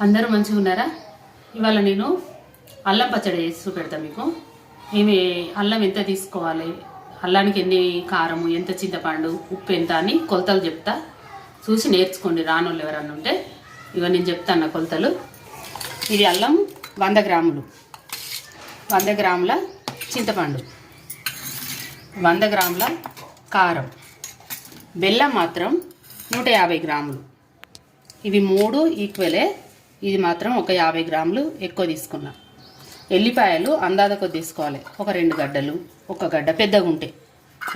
అందరూ మంచిగా ఉన్నారా? ఇవాళ నేను అల్లం పచ్చడి చేసి చూపెడతా మీకు. ఏమి అల్లం ఎంత తీసుకోవాలి? అల్లానికి ఎన్ని కారము ఎంత చింతపండు ఉప్పు ఎంత అని కొలతలు చెప్తా. చూసి నేర్చుకోండి రానోళ్ళు ఎవరన్నా ఉంటే. ఇవన్నీ నేను చెప్తాను కొలతలు. ఇది అల్లం వంద గ్రాములు. వంద గ్రాముల చింతపండు. వంద గ్రాముల కారం. బెల్లం మాత్రం నూట యాభై గ్రాములు. ఇవి మూడు ఈక్వలే ఇది మాత్రం ఒక యాభై గ్రాములు ఎక్కువ తీసుకున్నా. ఎల్లిపాయలు అందాద కొద్ది తీసుకోవాలి. ఒక రెండు గడ్డలు ఒక గడ్డ పెద్దగా ఉంటాయి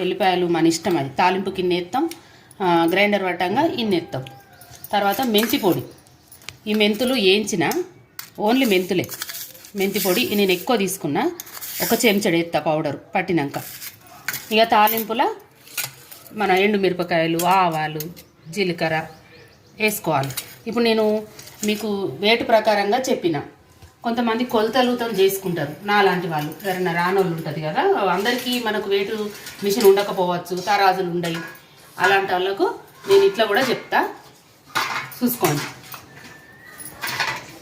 ఎల్లిపాయలు మన ఇష్టం అది. తాలింపు కింద ఎత్తాం గ్రైండర్ పట్టంగా ఇన్ని ఎత్తాం. తర్వాత మెంతి పొడి. ఈ మెంతులు వేయించిన ఓన్లీ మెంతులే. మెంతి పొడి నేను ఎక్కువ తీసుకున్నా. ఒక చెంచడు ఎత్తా పౌడర్ పట్టినాక. ఇక తాలింపుల మన ఎండుమిరపకాయలు ఆవాలు జీలకర్ర వేసుకోవాలి. ఇప్పుడు నేను మీకు వేటు ప్రకారంగా చెప్పిన. కొంతమంది కొలతలుతో చేసుకుంటారు. నా లాంటి వాళ్ళు. ఎవరైనా రానోళ్ళు ఉంటుంది కదా. అందరికీ మనకు వేటు మిషన్ ఉండకపోవచ్చు తరాజులు ఉండయి. అలాంటి వాళ్ళకు నేను ఇట్లా కూడా చెప్తా. చూసుకోండి.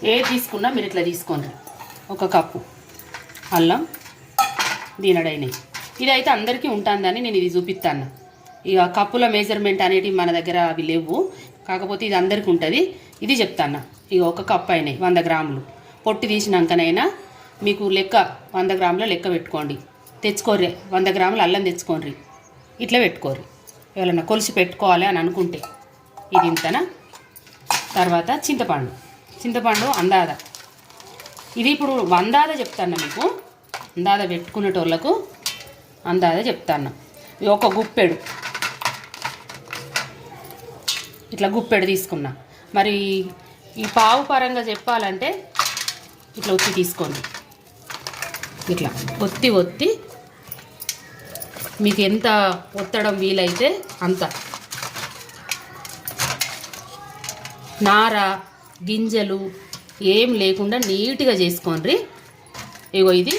ఏ తీసుకున్నా మీరు ఇట్లా తీసుకోండి. ఒక కప్పు అల్లం దీనడైనవి ఇదైతే అందరికీ ఉంటుందని నేను ఇది చూపిస్తాను. ఇక కప్పుల మెజర్మెంట్ అనేటివి మన దగ్గర అవి లేవు. కాకపోతే ఇది అందరికీ ఉంటుంది. ఇది చెప్తాను ఇక ఒక కప్ అయినాయి వంద గ్రాములు. పొట్టు తీసినాకనైనా మీకు లెక్క వంద గ్రాముల లెక్క పెట్టుకోండి. తెచ్చుకోర్రే వంద గ్రాములు అల్లం తెచ్చుకోండి ఇట్లా పెట్టుకోర్రి. ఎవరైనా కొలిసి పెట్టుకోవాలి అని అనుకుంటే. ఇది ఇంతనా? తర్వాత చింతపండు. చింతపండు అందాద. ఇది ఇప్పుడు వందాద చెప్తాను మీకు. అందాద పెట్టుకునేటోళ్ళకు అందాద చెప్తాను ఇది ఒక గుప్పెడు. ఇట్లా గుప్పెడు తీసుకున్నా. మరి ఈ పావు పరంగా చెప్పాలంటే ఇట్లా ఒత్తి తీసుకోండి. ఇట్లా ఒత్తి ఒత్తి మీకు ఎంత ఒత్తడం వీలైతే అంత. నార గింజలు ఏం లేకుండా నీట్గా చేసుకోండి. ఇగో ఇది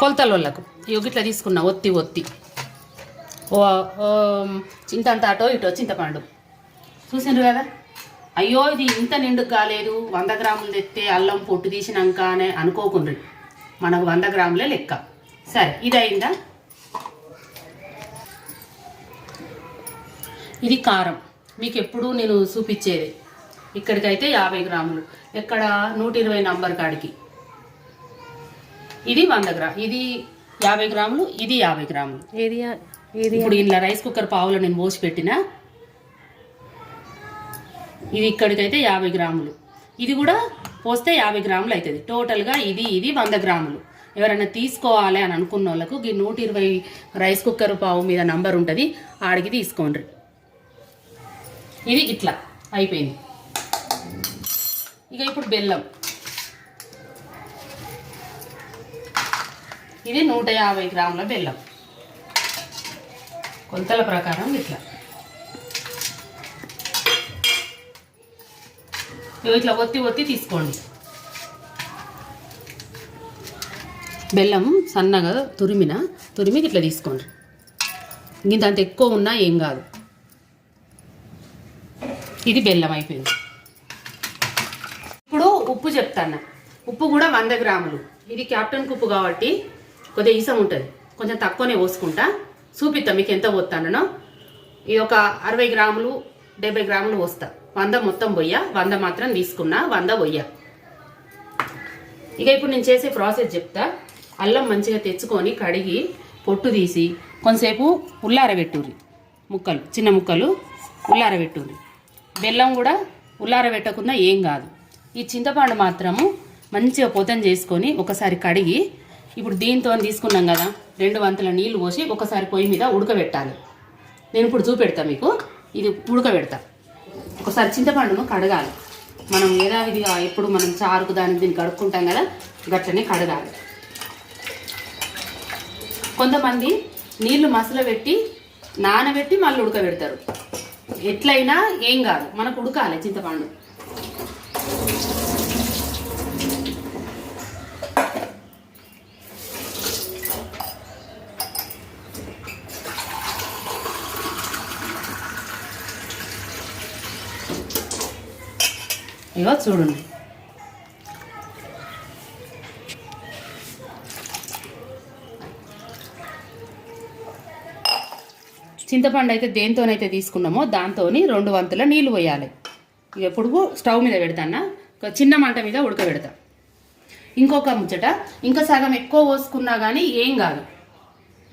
కొలతల వాళ్ళకు ఇగో ఇట్లా తీసుకున్నా ఒత్తి ఒత్తి. ఓ చింతంత అటో ఇటో చింతపండు. చూసిండ్రు కదా? అయ్యో ఇది ఇంత నిండుకు కాలేదు. వంద గ్రాములు తెస్తే అల్లం పొట్టు తీసినాక అని అనుకోకుండ్రి. మనకు వంద గ్రాములే లెక్క. సరే ఇది అయిందా ఇది కారం. మీకు ఎప్పుడు నేను చూపించేది. ఇక్కడికైతే యాభై గ్రాములు. ఎక్కడ? నూట ఇరవై నంబర్ కాడికి. ఇది వంద గ్రా ఇది యాభై గ్రాములు ఇది యాభై గ్రాములు. ఇప్పుడు ఇలా రైస్ కుక్కర్ పావులో నేను పోసి పెట్టిన ఇది ఇక్కడికైతే యాభై గ్రాములు. ఇది కూడా పోస్తే యాభై గ్రాములు అవుతుంది టోటల్గా ఇది ఇది వంద గ్రాములు. ఎవరైనా తీసుకోవాలి అని అనుకున్న వాళ్ళకు ఈ నూట ఇరవై రైస్ కుక్కర్ పావు మీద నంబర్ ఉంటుంది. ఆడికి తీసుకోండి. ఇది ఇట్లా అయిపోయింది. ఇక ఇప్పుడు బెల్లం. ఇది నూట యాభై గ్రాముల బెల్లం. కొలతల ప్రకారం ఇట్లా. ఇట్లా ఒత్తి ఒత్తి తీసుకోండి. బెల్లం సన్నగా తురిమిన తురిమి ఇట్లా తీసుకోండి. ఇంత అంత ఎక్కువ ఉన్నా ఏం కాదు. ఇది బెల్లం అయిపోయింది. ఇప్పుడు ఉప్పు చెప్తాను ఉప్పు కూడా వంద గ్రాములు. ఇది క్యాప్టెన్ ఉప్పు కాబట్టి కొద్దిగా ఈసం ఉంటుంది. కొంచెం తక్కువనే పోసుకుంటా. చూపిస్తా మీకు ఎంత పోస్తానో ఇది ఒక అరవై గ్రాములు డెబ్బై గ్రాములు పోస్తా. వంద మొత్తం పొయ్య వంద మాత్రం తీసుకున్నా వంద పొయ్య. ఇక ఇప్పుడు నేను చేసే ప్రాసెస్ చెప్తా. అల్లం మంచిగా తెచ్చుకొని కడిగి పొట్టు తీసి కొంతసేపు ఉల్లారబెట్టుర్రి ముక్కలు చిన్న ముక్కలు ఉల్లారబెట్టుర్రి బెల్లం కూడా ఉల్లారబెట్టకుండా ఏం కాదు. ఈ చింతపండు మాత్రము మంచిగా పొతం చేసుకొని ఒకసారి కడిగి ఇప్పుడు దీంతో తీసుకున్నాం కదా రెండు వంతుల నీళ్ళు పోసి ఒకసారి పొయ్యి మీద ఉడకబెట్టాలి. నేను ఇప్పుడు చూపెడతా మీకు. ఇది ఉడకబెడతా. ఒకసారి చింతపండును కడగాలి. మనం యథావిధిగా ఎప్పుడు మనం చారుకు దానికి దీన్ని కడుక్కుంటాం కదా గట్లనే కడగాలి. కొంతమంది నీళ్ళు మసలబెట్టి నానబెట్టి మళ్ళీ ఉడకబెడతారు. ఎట్లయినా ఏం కాదు మనకు ఉడకాలి చింతపండు. ఇగో చూడండి. చింతపండు అయితే దేంతోనైతే తీసుకున్నామో దాంతో రెండు వంతుల నీళ్ళు పోయాలి. ఇక ఎప్పుడు స్టవ్ మీద పెడతానా? చిన్న మంట మీద ఉడకబెడతా. ఇంకొక ముచ్చట ఇంకా సగం ఎక్కువ పోసుకున్నా కానీ ఏం కాదు.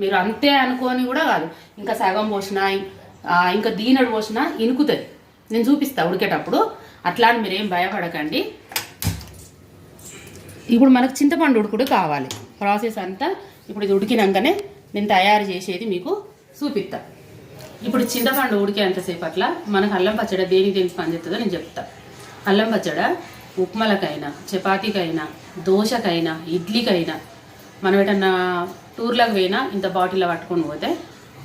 మీరు అంతే అనుకోని కూడా కాదు. ఇంకా సగం పోసినా ఇంకా దీనడు పోసినా ఇనుకుతుంది. నేను చూపిస్తా ఉడికేటప్పుడు. అట్లా అని మీరేం భయపడకండి. ఇప్పుడు మనకు చింతపండు ఉడుకుడు కావాలి. ప్రాసెస్ అంతా ఇప్పుడు ఇది ఉడికినాకనే నేను తయారు చేసేది మీకు చూపిస్తా. ఇప్పుడు చింతపండు ఉడికేంతసేపు అట్లా మనకు అల్లం పచ్చడి దేనికి దేనికి పనిచేస్తుందో నేను చెప్తా. అల్లం పచ్చడ ఉప్మలకైనా చపాతీకైనా దోశకైనా ఇడ్లీకైనా మనం ఎటన్నా టూర్లకు పోయినా ఇంత బాటిల్లో పట్టుకొని పోతే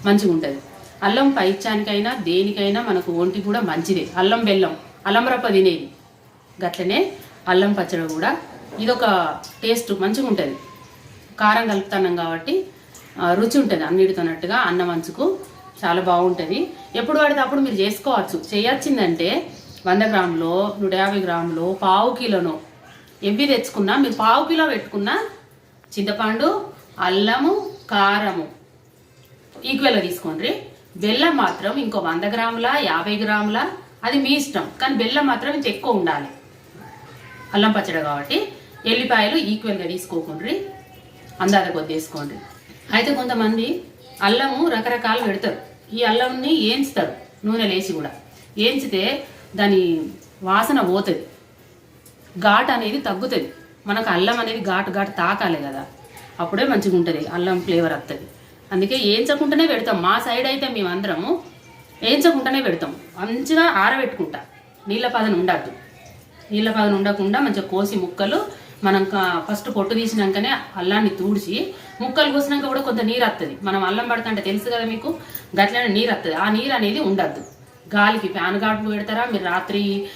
మంచిగా ఉంటుంది అల్లం పైచ్యానికైనా దేనికైనా మనకు ఒంటి కూడా మంచిదే. అల్లం బెల్లం. అల్లం తినేది గట్లనే అల్లం పచ్చడి కూడా. ఇదొక టేస్ట్ మంచిగా ఉంటుంది కారం కలుపుతున్నాం కాబట్టి రుచి ఉంటుంది అన్నిటితోనట్టుగా అన్న మంచుకు చాలా బాగుంటుంది. ఎప్పుడు పడితే అప్పుడు మీరు చేసుకోవచ్చు. చేయొచ్చిందంటే వంద గ్రాములో నూట యాభై గ్రాములో పావు కిలోనో. ఎవ్వి తెచ్చుకున్నా మీరు పావు కిలో పెట్టుకున్నా చింతపండు అల్లము కారము ఈక్వల్గా తీసుకోండి. బెల్లం మాత్రం ఇంకో వంద గ్రాముల యాభై గ్రాముల అది మీ ఇష్టం. కానీ బెల్లం మాత్రం ఇంత ఎక్కువ ఉండాలి. అల్లం పచ్చడి కాబట్టి ఎల్లిపాయలు ఈక్వల్గా తీసుకోకుండ్రి అందాద కొద్ది వేసుకోండి. అయితే కొంతమంది అల్లము రకరకాలు పెడతారు. ఈ అల్లంని ఏంచుతారు? నూనె లేచి కూడా. ఏంచితే దాని వాసన పోతుంది. ఘాట్ అనేది తగ్గుతుంది. మనకు అల్లం అనేది ఘాటు ఘాటు తాకాలి కదా. అప్పుడే మంచిగా ఉంటుంది. అల్లం ఫ్లేవర్ వస్తుంది అందుకే ఏంచకుండానే పెడతాం. మా సైడ్ అయితే మేమందరము ఏంచకుండానే పెడతాం. మంచిగా ఆరబెట్టుకుంటా. నీళ్ళ పదన ఉండద్దు. నీళ్ళ పదన ఉండకుండా మంచిగా కోసి ముక్కలు మనం కా- ఫస్ట్ పొట్టు తీసినాకనే అల్లాన్ని తూడిచి ముక్కలు కోసినాక కూడా కొంత నీరు వస్తుంది మనం అల్లం పడతంటే తెలుసు కదా మీకు గట్లనే నీరు వస్తుంది ఆ నీరు అనేది ఉండద్దు. గాలికి ఫ్యాన్ గాడు పెడతారా? మీరు రాత్రి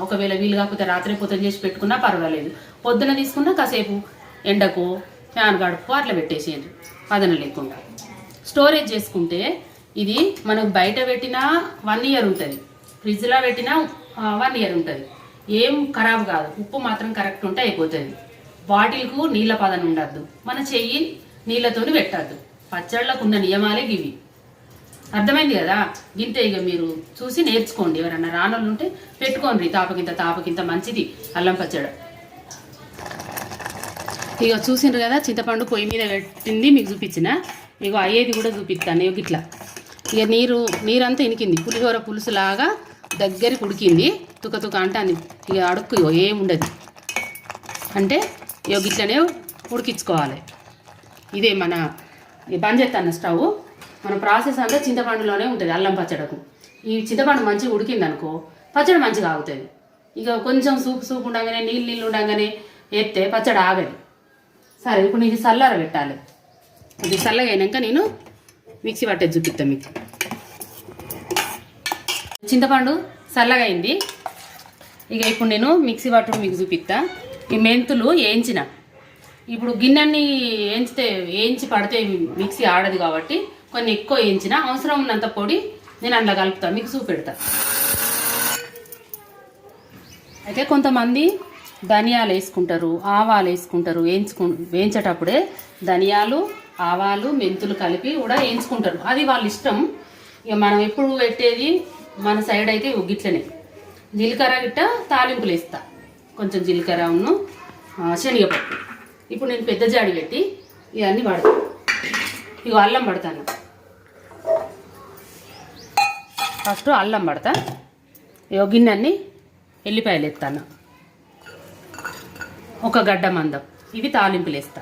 ఒకవేళ వీలు కాకపోతే రాత్రి పొద్దున చేసి పెట్టుకున్నా పర్వాలేదు. పొద్దున తీసుకున్నా కాసేపు ఎండకు ఫ్యాన్ గడుపు అట్లా పెట్టేసేయండి. పదన లేకుండా. స్టోరేజ్ చేసుకుంటే ఇది మనకు బయట పెట్టినా వన్ ఇయర్ ఉంటుంది. ఫ్రిడ్జ్లో పెట్టినా వన్ ఇయర్ ఉంటుంది. ఏం ఖరాబ్ కాదు. ఉప్పు మాత్రం కరెక్ట్ ఉంటే అయిపోతుంది. బాటిల్కు నీళ్ళ పదన ఉండద్దు. మన చెయ్యి నీళ్ళతోని పెట్టద్దు. పచ్చళ్ళకు ఉన్న నియమాలే ఇవి. అర్థమైంది కదా? గింత ఇక మీరు చూసి నేర్చుకోండి. ఎవరన్నా రానోళ్ళు ఉంటే పెట్టుకోండి. తాపకింత తాపకింత మంచిది. అల్లం పచ్చడి. ఇక చూసిండ్రు కదా? చింతపండు పొయ్యి మీద పెట్టింది. మీకు చూపించిన. ఇక అయ్యేది కూడా చూపిస్తాను ఇక ఇట్లా. ఇక నీరు నీరంతా ఇనికింది. పులిహోర పులుసులాగా దగ్గరికి ఉడికింది. తుక తుక అంటే ఇక అడుక్కు ఇగో అంటే ఇక ఇట్లనే ఉడికించుకోవాలి. ఇదే మన ఈ బంద్ స్టవ్. మన ప్రాసెస్ అంతా చింతపండులోనే ఉంటుంది అల్లం పచ్చడకు. ఈ చింతపండు మంచిగా ఉడికిందనుకో పచ్చడి మంచిగా ఆగుతుంది. ఇక కొంచెం సూపు సూపు ఉండగానే నీళ్ళు నీళ్ళు ఉండగానే ఎత్తే పచ్చడి ఆగదు. సరే ఇప్పుడు నీకు చల్లార పెట్టాలి. ఇది చల్లగా అయినాక నేను మిక్సీ పట్టేది చూపిస్తాను మీకు. చింతపండు చల్లగా అయింది. ఇక ఇప్పుడు నేను మిక్సీ పట్టుడు మీకు చూపిస్తా. ఈ మెంతులు వేయించిన. ఇప్పుడు గిన్నెని వేయించితే వేయించి పడితే మిక్సీ ఆడదు కాబట్టి కొన్ని ఎక్కువ వేయించిన. అవసరం ఉన్నంత పొడి నేను అందులో కలుపుతాను మీకు చూపెడతా. అయితే కొంతమంది ధనియాలు వేసుకుంటారు ఆవాలు వేసుకుంటారు. వేయించుకు వేయించేటప్పుడే ధనియాలు ఆవాలు మెంతులు కలిపి కూడా వేయించుకుంటారు. అది వాళ్ళ ఇష్టం. ఇక మనం ఎప్పుడు పెట్టేది మన సైడ్ అయితే ఇగో గిట్లనే. జీలకర్ర గిట్ట తాలింపులు వేస్తా. కొంచెం జీలకర్ర ఉన్ను శనగపప్పు. ఇప్పుడు నేను పెద్ద జాడి పెట్టి ఇవన్నీ పడతాను ఇగో అల్లం పడతాను. ఫస్ట్ అల్లం పడతా. గిన్ని అన్ని ఎల్లిపాయలు ఎత్తాను. ఒక గడ్డ మందం. ఇవి తాలింపులు వేస్తా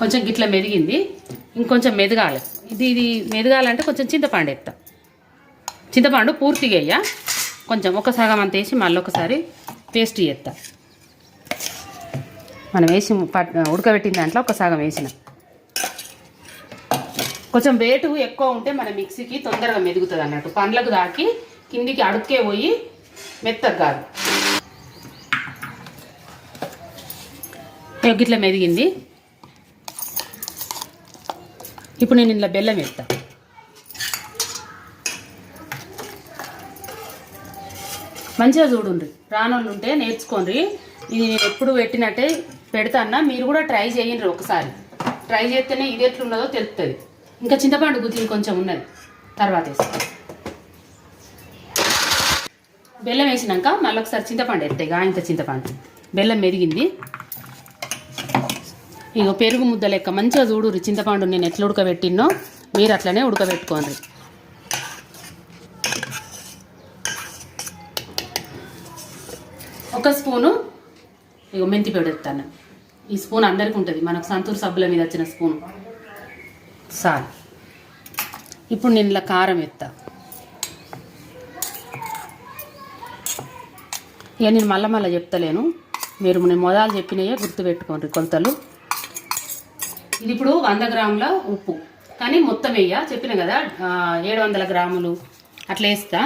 కొంచెం గిట్ల మెదిగింది ఇంకొంచెం మెదగాలి. ఇది ఇది మెదగాలంటే కొంచెం చింతపండు ఎత్తా చింతపండు పూర్తిగా వేయ కొంచెం ఒక సగం అంత వేసి మళ్ళీ ఒకసారి పేస్ట్ చేస్తా. మనం వేసి పట్ ఉడకబెట్టిన దాంట్లో ఒక సగం వేసిన. కొంచెం వేటు ఎక్కువ ఉంటే మన మిక్సీకి తొందరగా మెదుగుతుంది అన్నట్టు. పండ్లకు దాకి కిందికి అడుక్కే పోయి మెత్తగా కాదు. ఇగో గిట్ల మెదిగింది. ఇప్పుడు నేను ఇంట్లో బెల్లం వేస్తా. మంచిగా చూడండి రానోళ్ళు ఉంటే నేర్చుకోండి ఇది నేను ఎప్పుడు పెట్టినట్టే పెడతాన్నా మీరు కూడా ట్రై చేయండి ఒకసారి. ట్రై చేస్తేనే ఇది ఎట్లున్నదో తెలుస్తుంది ఇంకా చింతపండు గుత్తి కొంచెం ఉన్నది. తర్వాత బెల్లం వేసినాక మళ్ళీ ఒకసారి చింతపండు ఎత్తాయి గాయంత చింతపండు. బెల్లం మెరిగింది ఇగో పెరుగు ముద్ద లెక్క మంచిగా చూడు చింతపండు నేను ఎట్లా ఉడకబెట్టినో మీరు అట్లనే ఉడకబెట్టుకోండి. ఒక స్పూను ఇక మెంతి పొడి ఎత్తాను ఈ స్పూన్ అందరికీ ఉంటుంది. మనకు సంతూర్ సబ్బుల మీద వచ్చిన స్పూన్. సాల్ ఇప్పుడు నేను ఇలా కారం ఎత్తా. ఇక నేను మళ్ళా మళ్ళీ చెప్తలేను. మీరు నేను మొదలు చెప్పినయే గుర్తుపెట్టుకోండి కొలతలు. ఇది ఇప్పుడు వంద గ్రాముల ఉప్పు. కానీ మొత్తం వేయ చెప్పిన కదా ఏడు వందల గ్రాములు అట్లా వేస్తా.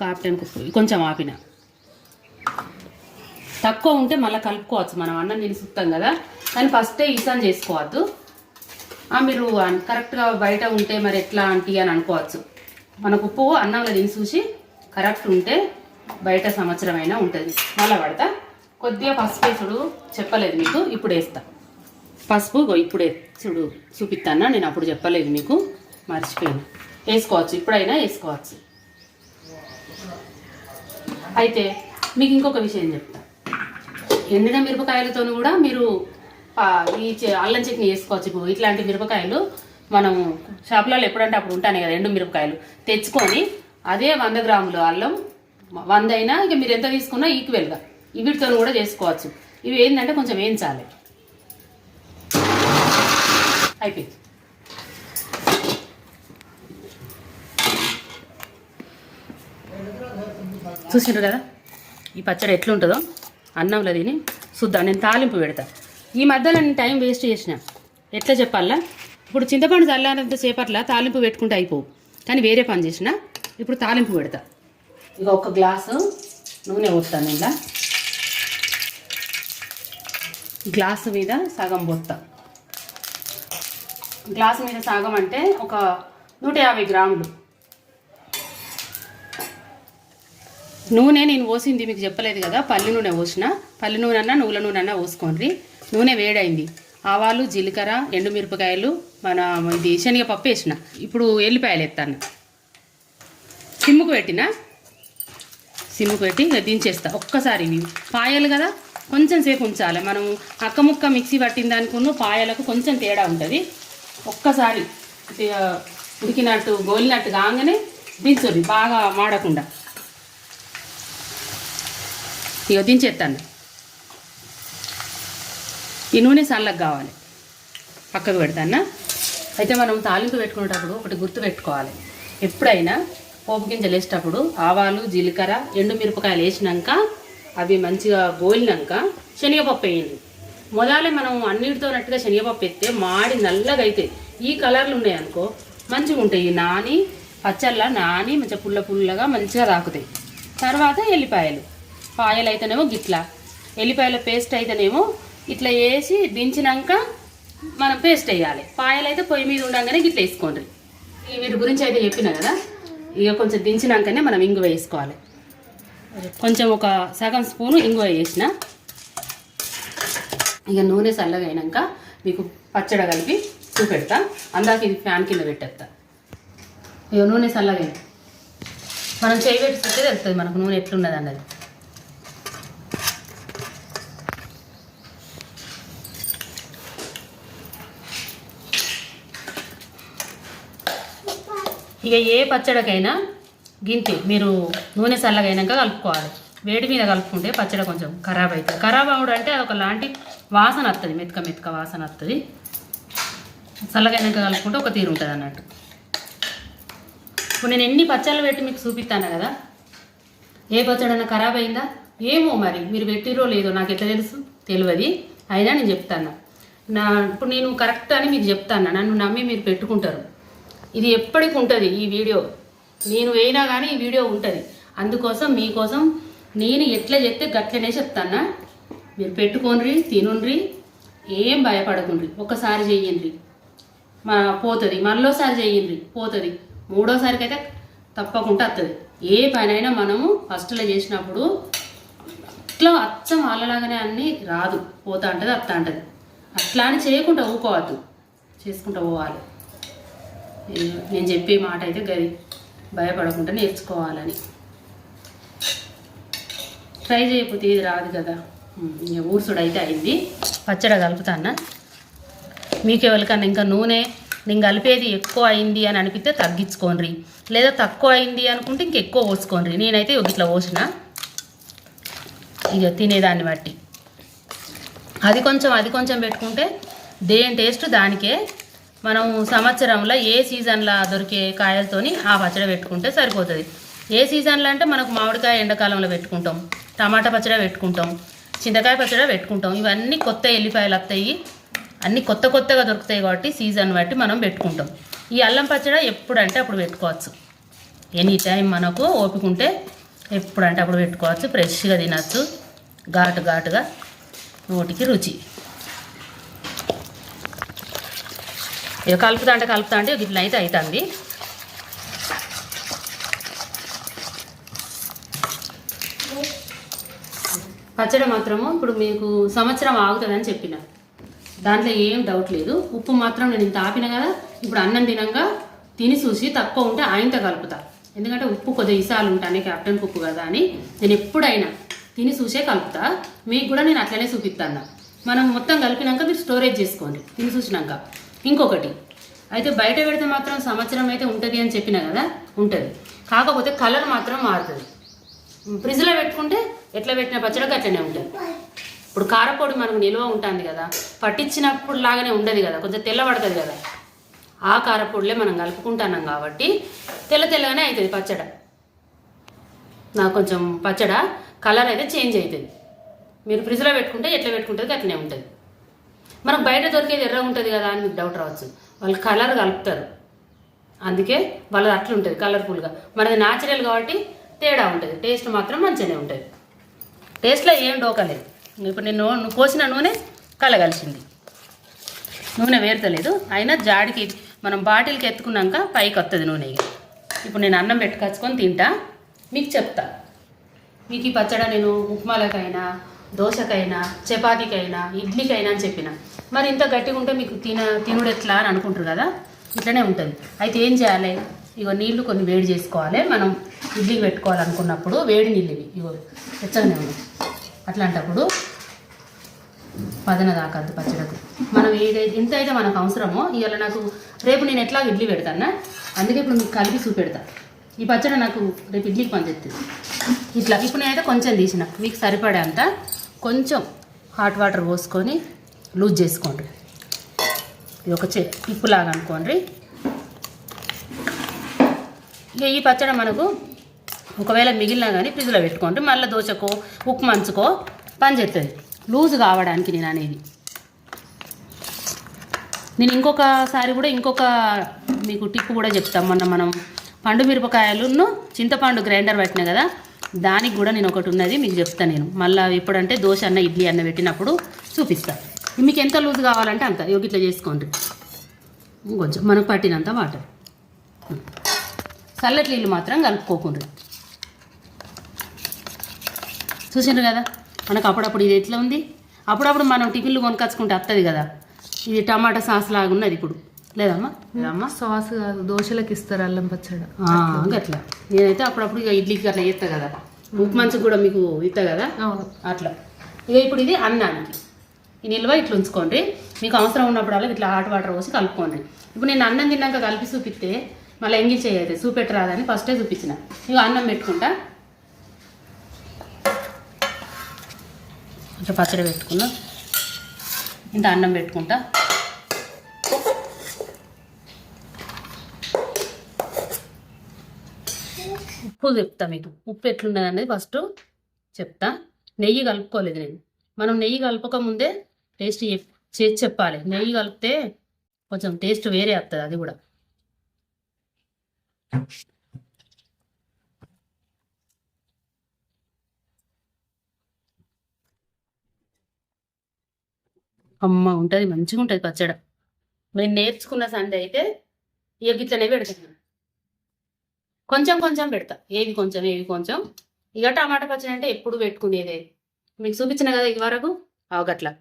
కాప్టెన్ ఉప్పు కొంచెం ఆపిన. తక్కువ ఉంటే మళ్ళీ కలుపుకోవచ్చు మనం. అన్నం తిని కదా. కానీ ఫస్టే ఈసాన్ చేసుకోవద్దు. మీరు కరెక్ట్గా బయట ఉంటే మరి ఎట్లా ఆంటీ అని అనుకోవచ్చు. మనకు ఉప్పు అన్నంలో తిని చూసి కరెక్ట్ ఉంటే బయట సంవత్సరం అయినా ఉంటుంది. మళ్ళీ పడతా. కొద్దిగా పసుపు వేసుడు చెప్పలేదు మీకు. ఇప్పుడు వేస్తా. పసుపు ఇప్పుడు ఇప్పుడే చూడు. చూపిస్తానా నేను అప్పుడు చెప్పలేదు మీకు. మర్చిపోయాను. వేసుకోవచ్చు. ఇప్పుడైనా వేసుకోవచ్చు. అయితే మీకు ఇంకొక విషయం చెప్తా. ఎండిన మిరపకాయలతో కూడా మీరు ఈ అల్లం చట్నీ వేసుకోవచ్చు ఇప్పుడు ఇట్లాంటి మిరపకాయలు మనం షాపులలో ఎప్పుడంటే అప్పుడు ఉంటానే కదా ఎండు మిరపకాయలు. తెచ్చుకొని అదే వంద గ్రాములు అల్లం వంద అయినా ఇక మీరు ఎంత తీసుకున్నా ఈక్వల్గా వీటితో కూడా చేసుకోవచ్చు. ఇవి ఏంటంటే కొంచెం వేయించాలి. అయిపోయింది. చూసిండ్రు కదా? ఈ పచ్చడి ఎట్లుంటుందో? అన్నంలో తిని చూద్దాం నేను తాలింపు పెడతా. ఈ మధ్యలో నేను టైం వేస్ట్ చేసిన. ఎట్లా చెప్పాలా? ఇప్పుడు చింతపండు చల్లారంత సేపట్ల తాలింపు పెట్టుకుంటే అయిపోవు. కానీ వేరే పని చేసిన. ఇప్పుడు తాలింపు పెడతా. ఇక ఒక గ్లాసు నూనె పోస్తాను ఇలా. గ్లాసు మీద సగం పోస్తా. గ్లాసు మీద సగం అంటే ఒక నూట యాభై గ్రాములు. నూనె నేను పోసింది మీకు చెప్పలేదు కదా పల్లి నూనె పోసిన. పల్లి నూనె అన్న నువ్వుల నూనె అన్న పోసుకోండి. నూనె వేడైంది. ఆవాలు జీలకర్ర ఎండుమిరపకాయలు మన ఇది శనగపప్పు వేసిన. ఇప్పుడు ఎల్లిపాయలు ఎత్తాను సిమ్ముకు పెట్టిన? సిమ్ముకు పెట్టి ఇక దించేస్తా. ఒక్కసారి ఇవి పాయలు కదా కొంచెం సేపు ఉంచాలి. మనం అక్క ముక్క మిక్సీ పట్టిన దానికి పాయలకు కొంచెం తేడా ఉంటుంది. ఒక్కసారి ఉడికినట్టు గోలినట్టు కాగానే దించుర్రి బాగా మాడకుండా. ఇక దించేస్తాను ఈ నూనె చల్లగా కావాలి. పక్కకు పెడతానా? అయితే మనం తాలింపు పెట్టుకునేటప్పుడు ఒకటి గుర్తు పెట్టుకోవాలి. ఎప్పుడైనా పోపు గింజలు వేసేటప్పుడు ఆవాలు జీలకర్ర ఎండు మిరపకాయలు వేసినాక అవి మంచిగా గోలినాక శనగపప్పు వేయండి. మొదలే మనం అన్నిటితో నట్టుగా శనగపప్పు ఎత్తే మాడి నల్లగా అయితే ఈ కలర్లు ఉన్నాయనుకో మంచిగా ఉంటాయి. ఈ నాని పచ్చళ్ళ నాని మంచిగా పుల్ల పుల్లగా మంచిగా రాకుతాయి. తర్వాత ఎల్లిపాయలు. పాయలు అయితేనేమో గిట్లా. ఎల్లిపాయల పేస్ట్ అయితేనేమో ఇట్లా వేసి దించినాక మనం పేస్ట్ వేయాలి. పాయలు అయితే పొయ్యి మీద ఉండగానే గిట్ల వేసుకోండి. ఈ వీటి గురించి అయితే చెప్పిన కదా? ఇక కొంచెం దించినాకనే మనం ఇంగువ వేసుకోవాలి. కొంచెం ఒక సగం స్పూను ఇంగువ వేసిన. ఇక నూనె చల్లగా అయినాక మీకు పచ్చడి కలిపి చూపెడతా. అందాక ఇది ఫ్యాన్ కింద పెట్టేస్తా. ఇక నూనె చల్లగా మనం చేయి పెట్టి చూస్తే తెలుస్తుంది మనకు నూనె ఎట్లున్నది అన్నది. ఇక ఏ పచ్చడికైనా గింతి మీరు నూనె చల్లగైనాక కలుపుకోవాలి. వేడి మీద కలుపుకుంటే పచ్చడి కొంచెం ఖరాబ్ అవుతుంది ఖరాబ్ అవడం అంటే అది లాంటి వాసన వస్తుంది మెతక మెతక వాసన వస్తుంది చల్లగైనాక కలుపుకుంటే ఒక తీరు ఉంటుంది అన్నట్టు. ఇప్పుడు నేను ఎన్ని పచ్చళ్ళు పెట్టి మీకు చూపిస్తాను కదా ఏ పచ్చడైనా ఖరాబ్ అయిందా? ఏమో మరి మీరు పెట్టిరో లేదో నాకు ఎట్లా తెలుసు? తెలియదు అయినా నేను చెప్తాను. నా ఇప్పుడు నేను కరెక్ట్ అని మీకు చెప్తాను. నన్ను నమ్మి మీరు పెట్టుకుంటారు. ఇది ఎప్పటికి ఉంటుంది ఈ వీడియో. నేను వేయినా కానీ ఈ వీడియో ఉంటుంది. అందుకోసం మీకోసం నేను ఎట్లా చెప్తే గట్లనే చెప్తానా మీరు పెట్టుకోండి తినుండ్రి ఏం భయపడకుండ్రి. ఒకసారి చెయ్యండి మా పోతుంది మళ్ళోసారి చెయ్యండి పోతుంది. మూడోసారికి అయితే తప్పకుండా వస్తుంది ఏ పనైనా మనము ఫస్ట్లో చేసినప్పుడు ఇట్లా అచ్చం వాళ్ళలాగానే అన్నీ రాదు. పోతా ఉంటుంది అత్తా ఉంటుంది. అట్లా అని చేయకుండా ఊకోవద్దు. చేసుకుంటూ పోవాలి. నేను- చెప్పే మాట అయితే గది భయపడకుండా నేర్చుకోవాలని. ట్రై చేయకపోతే ఇది రాదు కదా. ఇంకా ఇక అయితే అయింది. పచ్చడి కలుపుతానా? మీకు ఎవరికన్నా ఇంకా నూనె నేను కలిపేది ఎక్కువ అయింది అని అనిపిస్తే తగ్గించుకోండి. లేదా తక్కువ అయింది అనుకుంటే ఇంక ఎక్కువ పోసుకోండి. నేనైతే ఇట్లా పోసిన. ఇక తినేదాన్ని బట్టి. అది కొంచెం అది కొంచెం పెట్టుకుంటే దేని టేస్ట్ దానికే మనం సంవత్సరంలో ఏ సీజన్లో దొరికే కాయలతోని ఆ పచ్చడి పెట్టుకుంటే సరిపోతుంది. ఏ సీజన్లో అంటే మనకు మామిడికాయ ఎండాకాలంలో పెట్టుకుంటాం టమాటా పచ్చడి పెట్టుకుంటాం చింతకాయ పచ్చడి పెట్టుకుంటాం ఇవన్నీ కొత్త ఎల్లిపాయలు వస్తాయి అన్నీ కొత్త కొత్తగా దొరుకుతాయి కాబట్టి సీజన్ బట్టి మనం పెట్టుకుంటాం. ఈ అల్లం పచ్చడి ఎప్పుడంటే అప్పుడు పెట్టుకోవచ్చు. ఎనీ టైం మనకు ఓపిక ఉంటే ఎప్పుడంటే అప్పుడు పెట్టుకోవచ్చు ఫ్రెష్గా తినచ్చు ఘాటు ఘాటుగా నోటికి రుచి. ఇక కలుపుతా అంటే కలుపుతా అంటే ఇట్లా అయితే అవుతుంది పచ్చడి మాత్రము ఇప్పుడు మీకు సంవత్సరం ఆగుతుందని చెప్పిన. దాంట్లో ఏం డౌట్ లేదు. ఉప్పు మాత్రం నేను ఇంత ఆపిన కదా ఇప్పుడు అన్నం తినంగా తిని చూసి తక్కువ ఉంటే ఆయనతో కలుపుతా. ఎందుకంటే ఉప్పు కొద్దిగా ఇసాలు ఉంటాను కెప్టెన్ ఉప్పు కదా అని. నేను ఎప్పుడైనా తిని చూసే కలుపుతా. మీకు కూడా నేను అట్లనే చూపిస్తాను. మనం మొత్తం కలిపినాక మీరు స్టోరేజ్ చేసుకోండి. తిని చూసినాక. ఇంకొకటి అయితే బయట పెడితే మాత్రం సంవత్సరం అయితే ఉంటుంది అని చెప్పిన కదా ఉంటుంది. కాకపోతే కలర్ మాత్రం మారుతుంది. ఫ్రిడ్జ్లో పెట్టుకుంటే ఎట్లా పెట్టిన పచ్చడికి అట్లనే ఉంటుంది. ఇప్పుడు కారపొడి మనకు నిల్వ ఉంటుంది కదా పట్టించినప్పుడు లాగానే ఉండదు కదా కొంచెం తెల్లబడుతుంది కదా. ఆ కారపొడిలే మనం కలుపుకుంటున్నాం కాబట్టి తెల్ల తెల్లగానే అవుతుంది పచ్చడ. నాకు కొంచెం పచ్చడ కలర్ అయితే చేంజ్ అవుతుంది మీరు ఫ్రిడ్జ్లో పెట్టుకుంటే ఎట్లా పెట్టుకుంటుంది అట్లనే ఉంటుంది. మనకు బయట దొరికేది ఎర్ర ఉంటుంది కదా అని మీకు డౌట్ రావచ్చు. వాళ్ళు కలర్ కలుపుతారు. అందుకే వాళ్ళది అట్లా ఉంటుంది కలర్ఫుల్గా మనది న్యాచురల్ కాబట్టి తేడా ఉంటుంది. టేస్ట్ మాత్రం మంచిగానే ఉంటుంది. టేస్ట్లో ఏం డోకలేదు ఇప్పుడు నేను నువ్వు పోసిన నూనె కలగలిసింది. నూనె వేరుతలేదు. అయినా జాడికి మనం బాటిల్కి ఎత్తుకున్నాక పైకి వస్తుంది నూనె ఇప్పుడు నేను అన్నం పెట్టుకొచ్చుకొని తింటా. మీకు చెప్తా. మీకు ఈ పచ్చడి నేను ఉప్మాలకైనా దోశకైనా చపాతీకైనా ఇడ్లీకైనా అని చెప్పిన. మరి ఇంత గట్టిగా ఉంటే మీకు తిన తినుడు ఎట్లా అని అనుకుంటారు కదా? ఇట్లనే ఉంటుంది. అయితే ఏం చేయాలి? ఇగో నీళ్ళు కొన్ని వేడి చేసుకోవాలి. మనం ఇడ్లీ పెట్టుకోవాలనుకున్నప్పుడు వేడి నీళ్ళు ఇవి. ఇగో వెచ్చగానే ఉన్నాయి అట్లాంటప్పుడు పదన దాకద్దు పచ్చడకు. మనం ఏదైతే ఎంత అయితే మనకు అవసరమో ఇవాళ నాకు రేపు నేను ఎట్లా ఇడ్లీ పెడతానా? అందుకే ఇప్పుడు మీకు కలిపి చూపెడతా. ఈ పచ్చడి నాకు రేపు ఇడ్లీకి పనిచేస్తుంది ఇట్లా. ఇప్పుడు నేనైతే కొంచెం తీసిన. మీకు సరిపడే అంత కొంచెం హాట్ వాటర్ పోసుకొని లూజ్ చేసుకోండి. ఇది ఒక చే టిప్పులాగా అనుకోండి. ఇక ఈ పచ్చడి మనకు ఒకవేళ మిగిలినా కానీ ఫ్రిడ్జ్లో పెట్టుకోండి. మళ్ళీ దోశకో ఉప్పు మంచుకో పని చేస్తుంది లూజ్ కావడానికి నేను అనేది. నేను ఇంకొకసారి కూడా ఇంకొక మీకు టిప్ కూడా చెప్తాం. మొన్న మనం పండు మిరపకాయలును చింతపండు గ్రైండర్ పెట్టిన కదా దానికి కూడా నేను ఒకటి ఉన్నది మీకు చెప్తాను నేను. మళ్ళీ ఎప్పుడంటే దోశ అన్న ఇడ్లీ అన్న పెట్టినప్పుడు చూపిస్తాను మీకు ఎంత లూజ్ కావాలంటే అంత. యోగి ఇట్లా చేసుకోండి. కొంచెం మనకు పట్టినంత వాటర్. చల్లటి నీళ్ళు మాత్రం కలుపుకోకుండా. చూసిండ్రు కదా? మనకు అప్పుడప్పుడు ఇది ఎట్లా ఉంది? అప్పుడప్పుడు మనం టిఫిన్లు కొనుకొచ్చుకుంటే వస్తుంది కదా? ఇది టమాటా సాస్ లాగా ఉన్నది ఇప్పుడు. లేదమ్మా? లేదమ్మా. సాస్ కాదు దోశలకు ఇస్తారు అల్లం పచ్చడి. ఆ, గట్లా నేనైతే అప్పుడప్పుడు ఇక ఇడ్లీకి అట్లా చేస్తా కదా. ఉప్పు మంచుకు కూడా మీకు ఇస్తా కదా? అట్లా. ఇక ఇప్పుడు ఇది అన్నానికి. ఈ నిల్వ ఇట్లా ఉంచుకోండి. మీకు అవసరం ఉన్నప్పుడల్లా ఇట్లా హాట్ వాటర్ పోసి కలుపుకోండి. ఇప్పుడు నేను అన్నం తిన్నాక కలిపి చూపిస్తే మళ్ళీ ఎంగిల్ చేయదు చూపెట్టరాదని ఫస్టే చూపించిన. ఇక అన్నం పెట్టుకుంటా. ఇట్లా పచ్చడి పెట్టుకున్నా. ఇంత అన్నం పెట్టుకుంటా. ఉప్పు చెప్తా మీకు. ఉప్పు ఎట్లున్నది అనేది ఫస్ట్ చెప్తా. నెయ్యి కలుపుకోలేదు నేను. మనం నెయ్యి కలపక ముందే టేస్ట్ చేసి చెప్పాలి. నెయ్యి కలిపితే కొంచెం టేస్ట్ వేరే వస్తుంది అది కూడా. అమ్మ ఉంటుంది మంచిగా ఉంటుంది పచ్చడి. నేను నేర్చుకున్న సండే అయితే ఇక గిట్లనే పెడతాను కొంచెం కొంచెం పెడతా. ఏవి కొంచెం ఏవి కొంచెం. ఇక టమాటా పచ్చడి అంటే ఎప్పుడు పెట్టుకునేదే. మీకు చూపించిన కదా ఇది వరకు అవగట్లా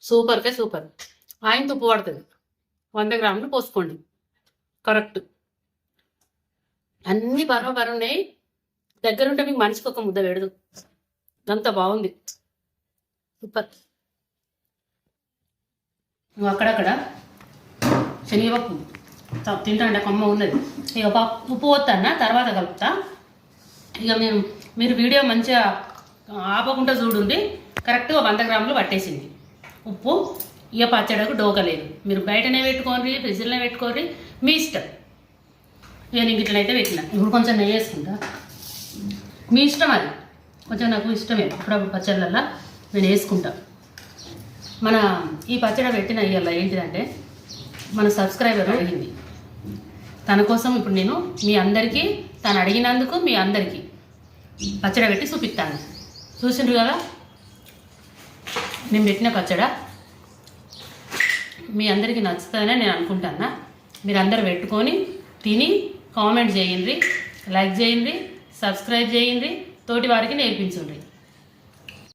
సూపర్కే సూపర్. ఆయన తుప్పు పడుతుంది. వంద గ్రాములు పోసుకోండి. కరెక్ట్. అన్ని బరోబర్ ఉన్నాయి. దగ్గరుంటే మీకు మనిషికి ఒక ముద్ద పెడదు. అంత బాగుంది. సూపర్. నువ్వు అక్కడక్కడ శనగపప్పు. త- తింటాంటే కొమ్మ ఉన్నది. ఇక ఉప్పు పోతానా తర్వాత కలుపుతా. ఇక మేము మీరు వీడియో మంచిగా ఆపకుండా చూడండి. కరెక్ట్గా వంద గ్రాములు పట్టేసింది. ఉప్పు ఇక పచ్చడకు డోకలేదు మీరు బయటనే పెట్టుకోండి ఫ్రిడ్జ్లోనే పెట్టుకోండి మీ ఇష్టం. ఇక నీకు ఇట్లయితే పెట్టిన. ఇప్పుడు కొంచెం నెయ్యి వేసుకుంటా. మీ ఇష్టం అది. కొంచెం నాకు ఇష్టమే. అప్పుడప్పుడు పచ్చళ్ళల్లో నేను వేసుకుంటా. మన ఈ పచ్చడి పెట్టిన ఇవాళ ఏంటిదంటే మన సబ్స్క్రైబర్ అడిగింది. తన కోసం ఇప్పుడు నేను మీ అందరికీ తను అడిగినందుకు మీ అందరికీ పచ్చడి పెట్టి చూపిస్తాను. చూసిండ్రు కదా? నేను పెట్టిన పచ్చడ. మీ అందరికీ నచ్చుతుందనే నేను అనుకుంటాను మీరు అందరు పెట్టుకొని తిని కామెంట్ చేయండి లైక్ చేయండి సబ్స్క్రైబ్ చేయండి తోటి వారికి నేర్పించండి.